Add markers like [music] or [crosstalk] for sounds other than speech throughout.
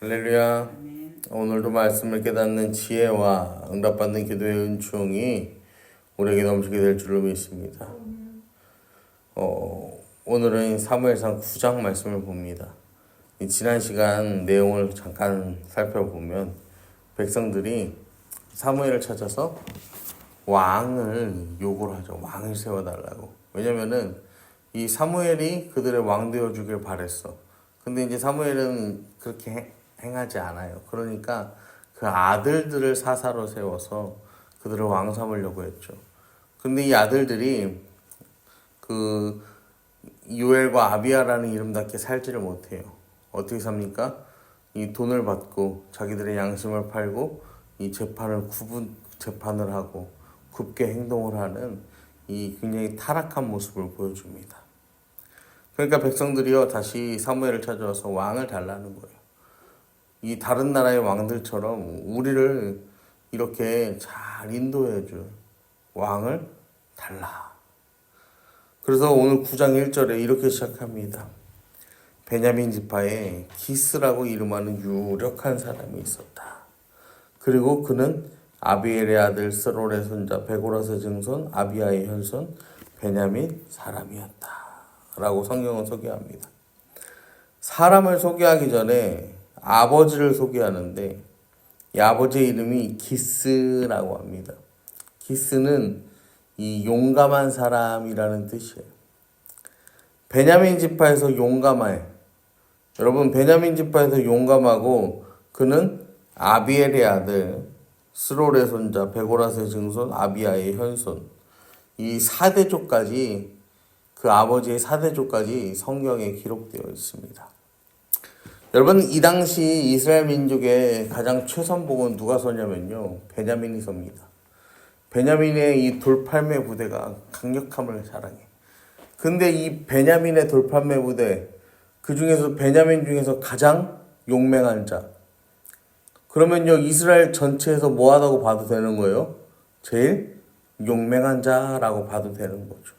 할렐루야. 오늘도 말씀을 깨닫는 지혜와 응답받는 기도의 은총이 우리에게 넘치게 될 줄로 믿습니다. 어, 오늘은 사무엘상 9장 말씀을 봅니다. 이 지난 시간 내용을 잠깐 살펴보면 백성들이 사무엘을 찾아서 왕을 요구를 하죠. 왕을 세워달라고. 왜냐면은 이 사무엘이 그들의 왕 되어주길 바랬어. 근데 이제 사무엘은 그렇게 행- 행하지 않아요. 그러니까 그 아들들을 사사로 세워서 그들을 왕 삼으려고 했죠. 근데 이 아들들이 그 요엘과 아비아라는 이름답게 살지를 못해요. 어떻게 삽니까? 이 돈을 받고 자기들의 양심을 팔고 이 재판을 구분 재판을 하고 굽게 행동을 하는 이 굉장히 타락한 모습을 보여줍니다. 그러니까 백성들이요 다시 사무엘을 찾아와서 왕을 달라는 거예요. 이 다른 나라의 왕들처럼 우리를 이렇게 잘 인도해 줄 왕을 달라. 그래서 오늘 9장 1절에 이렇게 시작합니다. 베냐민 지파에 기스라고 이름하는 유력한 사람이 있었다. 그리고 그는 아비엘의 아들 스롤의 손자 베고라스 증손 아비아의 현손 베냐민 사람이었다. 라고 성경은 소개합니다. 사람을 소개하기 전에 아버지를 소개하는데 이 아버지의 이름이 기스라고 합니다. 기스는 이 용감한 사람이라는 뜻이에요. 베냐민 지파에서 용감해. 여러분 베냐민 지파에서 용감하고 그는 아비엘의 아들 스롤의 손자 베고라스의 증손 아비아의 현손 이 사대족까지 그 아버지의 사대족까지 성경에 기록되어 있습니다. 여러분 이 당시 이스라엘 민족의 가장 최선봉은 누가 서냐면요 베냐민이 섭니다. 베냐민의 이 돌팔매 부대가 강력함을 자랑해. 근데 이 베냐민의 돌팔매 부대 그 중에서 베냐민 중에서 가장 용맹한 자. 그러면요 이스라엘 전체에서 뭐하다고 봐도 되는 거예요? 제일 용맹한 자라고 봐도 되는 거죠.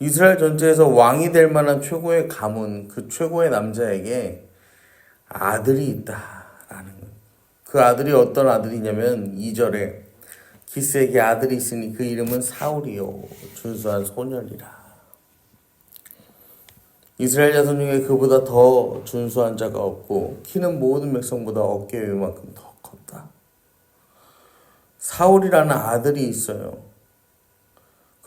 이스라엘 전체에서 왕이 될 만한 최고의 가문, 그 최고의 남자에게 아들이 있다라는 것. 그 아들이 어떤 아들이냐면 2절에 기스에게 아들이 있으니 그 이름은 사울이요 준수한 소년이라. 이스라엘 자손 중에 그보다 더 준수한 자가 없고 키는 모든 백성보다 어깨 위만큼 더 컸다. 사울이라는 아들이 있어요.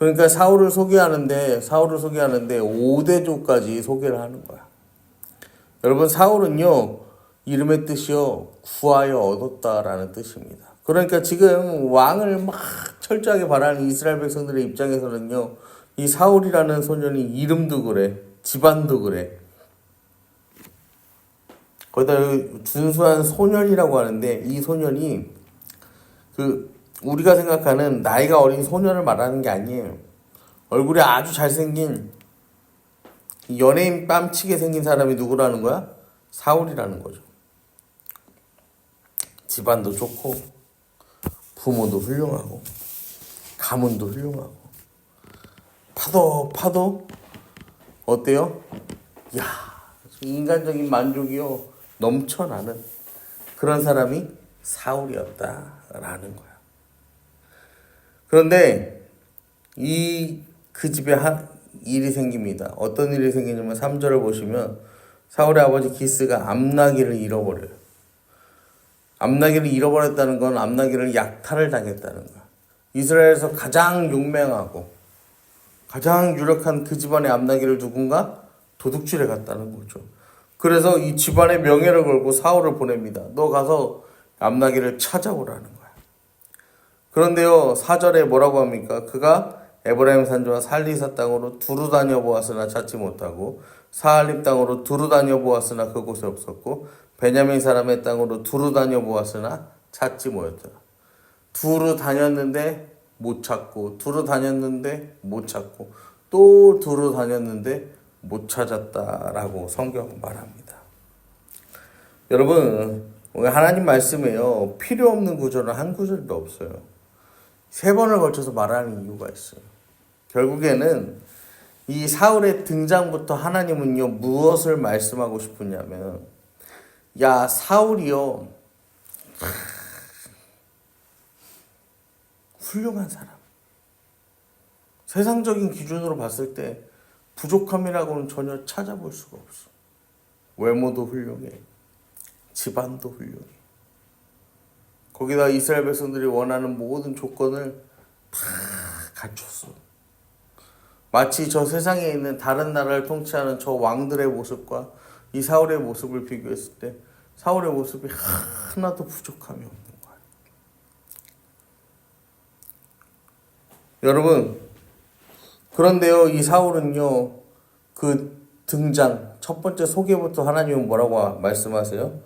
그러니까 사울을 소개하는데 사울을 소개하는데 5대조까지 소개를 하는 거야. 여러분 사울은요 이름의 뜻이요 구하여 얻었다라는 뜻입니다. 그러니까 지금 왕을 막 철저하게 바라는 이스라엘 백성들의 입장에서는요 이 사울이라는 소년이 이름도 그래 집안도 그래 거기다 준수한 소년이라고 하는데 이 소년이 그 우리가 생각하는 나이가 어린 소년을 말하는 게 아니에요. 얼굴이 아주 잘생긴 연예인 뺨치게 생긴 사람이 누구라는 거야? 사울이라는 거죠. 집안도 좋고 부모도 훌륭하고 가문도 훌륭하고 파도 파도 어때요? 야 인간적인 만족이요 넘쳐나는 그런 사람이 사울이었다라는 거야. 그런데 이 그 집에 한 일이 생깁니다. 어떤 일이 생기냐면 3절을 보시면 사울의 아버지 기스가 암나기를 잃어버려요. 암나기를 잃어버렸다는 건 암나기를 약탈을 당했다는 거야. 이스라엘에서 가장 용맹하고 가장 유력한 그 집안의 암나기를 누군가 도둑질해 갔다는 거죠. 그래서 이 집안의 명예를 걸고 사울을 보냅니다. 너 가서 암나기를 찾아오라는 거야. 그런데요, 사절에 뭐라고 합니까? 그가 에브라임 산지와 살리사 땅으로 두루 다녀 보았으나 찾지 못하고 사할립 땅으로 두루 다녀 보았으나 그곳에 없었고 베냐민 사람의 땅으로 두루 다녀 보았으나 찾지 못했더라. 두루 다녔는데 못 찾고 두루 다녔는데 못 찾고 또 두루 다녔는데 못 찾았다라고 성경은 말합니다. 여러분 오늘 하나님 말씀에요 필요 없는 구절은 한 구절도 없어요. 세 번을 걸쳐서 말하는 이유가 있어요. 결국에는 이 사울의 등장부터 하나님은요 무엇을 말씀하고 싶으냐면 야 사울이요. 하, 훌륭한 사람. 세상적인 기준으로 봤을 때 부족함이라고는 전혀 찾아볼 수가 없어. 외모도 훌륭해. 집안도 훌륭해 거기다 이스라엘 백성들이 원하는 모든 조건을 다 갖췄어 마치 저 세상에 있는 다른 나라를 통치하는 저 왕들의 모습과 이 사울의 모습을 비교했을 때 사울의 모습이 하나도 부족함이 없는 거야. 여러분, 그런데요, 이 사울은요, 그 등장, 첫 번째 소개부터 하나님은 뭐라고 말씀하세요?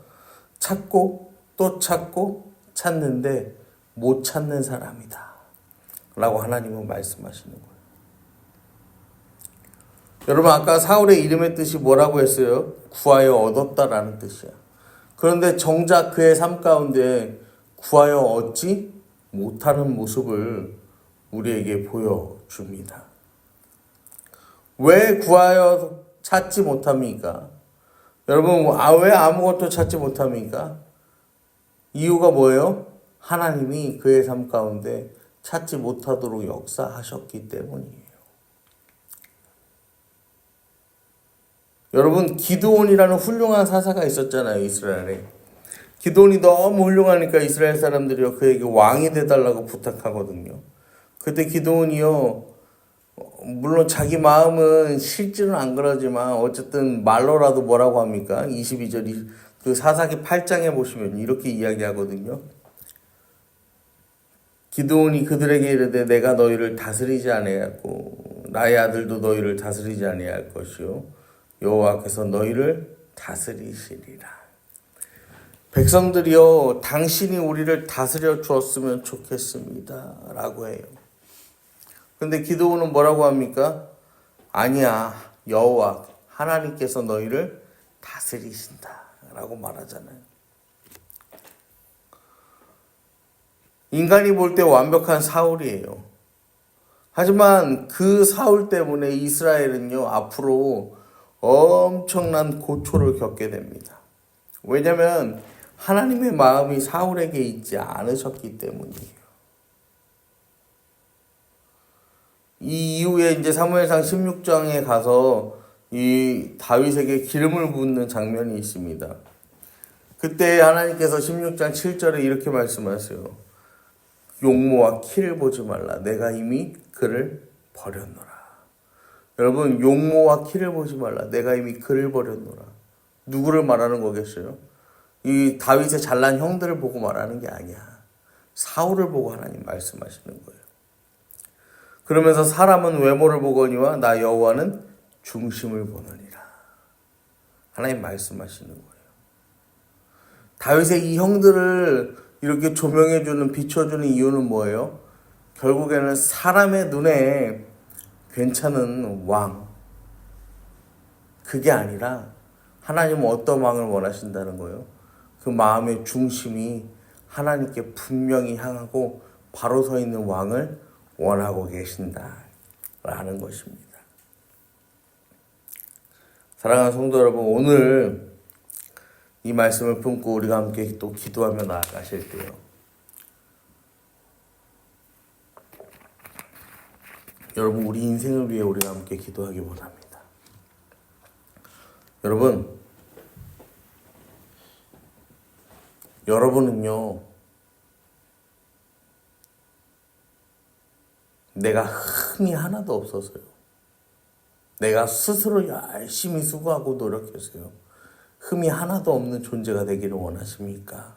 찾고, 또 찾고, 찾는데 못 찾는 사람이다. 라고 하나님은 말씀하시는 거예요. 여러분 아까 사울의 이름의 뜻이 뭐라고 했어요? 구하여 얻었다라는 뜻이야. 그런데 정작 그의 삶 가운데 구하여 얻지 못하는 모습을 우리에게 보여줍니다. 왜 구하여 찾지 못합니까? 여러분 아, 왜 아무것도 찾지 못합니까? 이유가 뭐예요? 하나님이 그의 삶 가운데 찾지 못하도록 역사하셨기 때문이에요. 여러분 기드온이라는 훌륭한 사사가 있었잖아요 이스라엘에 기드온이 너무 훌륭하니까 이스라엘 사람들이요 그에게 왕이 돼달라고 부탁하거든요 그때 기드온이요 물론 자기 마음은 실제는 안 그러지만 어쨌든 말로라도 뭐라고 합니까 22절 그 사사기 8장에 보시면 이렇게 이야기하거든요 기드온이 그들에게 이르되 내가 너희를 다스리지 아니하고 나의 아들도 너희를 다스리지 아니할 것이요 여호와께서 너희를 다스리시리라. 백성들이여 당신이 우리를 다스려 주었으면 좋겠습니다. 라고 해요. 근데 기도원은 뭐라고 합니까? 아니야. 여호와 하나님께서 너희를 다스리신다. 라고 말하잖아요. 인간이 볼 때 완벽한 사울이에요. 하지만 그 사울 때문에 이스라엘은요, 앞으로 엄청난 고초를 겪게 됩니다. 왜냐하면 하나님의 마음이 사울에게 있지 않으셨기 때문이에요. 이 이후에 이제 사무엘상 16장에 가서 이 다윗에게 기름을 붓는 장면이 있습니다. 그때 하나님께서 16장 7절에 이렇게 말씀하세요. 용모와 키를 보지 말라. 내가 이미 그를 버렸노라. 여러분 용모와 키를 보지 말라. 내가 이미 그를 버렸노라. 누구를 말하는 거겠어요? 이 다윗의 잘난 형들을 보고 말하는 게 아니야. 사울을 보고 하나님 말씀하시는 거예요. 그러면서 사람은 외모를 보거니와 나 여호와는 중심을 보느니라. 하나님 말씀하시는 거예요. 다윗의 이 형들을 이렇게 조명해 주는 비춰 주는 이유는 뭐예요? 결국에는 사람의 눈에 괜찮은 왕. 그게 아니라 하나님은 어떤 왕을 원하신다는 거예요? 그 마음의 중심이 하나님께 분명히 향하고 바로 서 있는 왕을 원하고 계신다라는 것입니다. 사랑하는 성도 여러분, 오늘 이 말씀을 품고 우리가 함께 또 기도하며 나아가실 때요. 여러분 우리 인생을 위해 우리가 함께 기도하기 원합니다. 여러분 여러분은요 내가 흠이 하나도 없어서요. 내가 스스로 열심히 수고하고 노력해서요. 흠이 하나도 없는 존재가 되기를 원하십니까?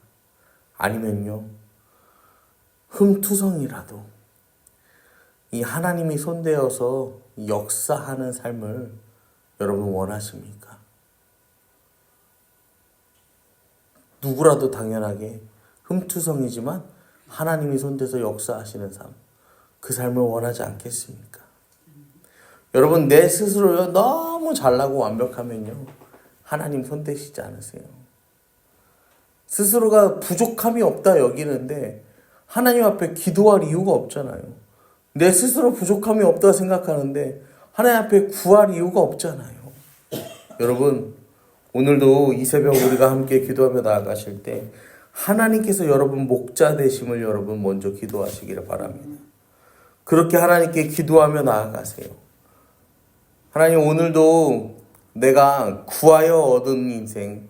아니면요, 흠투성이라도 이 하나님이 손대어서 역사하는 삶을 여러분 원하십니까? 누구라도 당연하게 흠투성이지만 하나님이 손대서 역사하시는 삶, 그 삶을 원하지 않겠습니까? 여러분, 내 스스로요, 너무 잘나고 완벽하면요, 하나님 손대시지 않으세요. 스스로가 부족함이 없다 여기는데, 하나님 앞에 기도할 이유가 없잖아요. 내 스스로 부족함이 없다 생각하는데 하나님 앞에 구할 이유가 없잖아요. [clears throat] 여러분 오늘도 이 새벽 우리가 함께 기도하며 나아가실 때 하나님께서 여러분 목자 되심을 여러분 먼저 기도하시기를 바랍니다. 그렇게 하나님께 기도하며 나아가세요. 하나님 오늘도 내가 구하여 얻은 인생,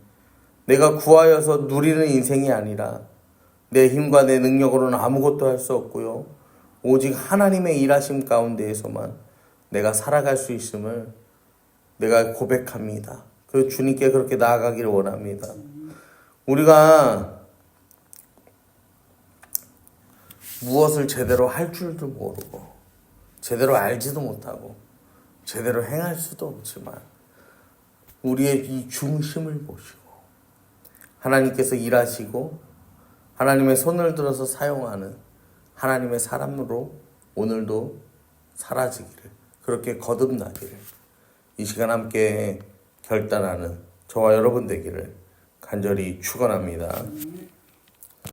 내가 구하여서 누리는 인생이 아니라 내 힘과 내 능력으로는 아무것도 할 수 없고요. 오직 하나님의 일하심 가운데에서만 내가 살아갈 수 있음을 내가 고백합니다. 그 주님께 그렇게 나아가기를 원합니다. 우리가 무엇을 제대로 할 줄도 모르고 제대로 알지도 못하고 제대로 행할 수도 없지만 우리의 이 중심을 보시고 하나님께서 일하시고 하나님의 손을 들어서 사용하는 하나님의 사람으로 오늘도 사라지기를 그렇게 거듭나기를 이 시간 함께 결단하는 저와 여러분 되기를 간절히 축원합니다.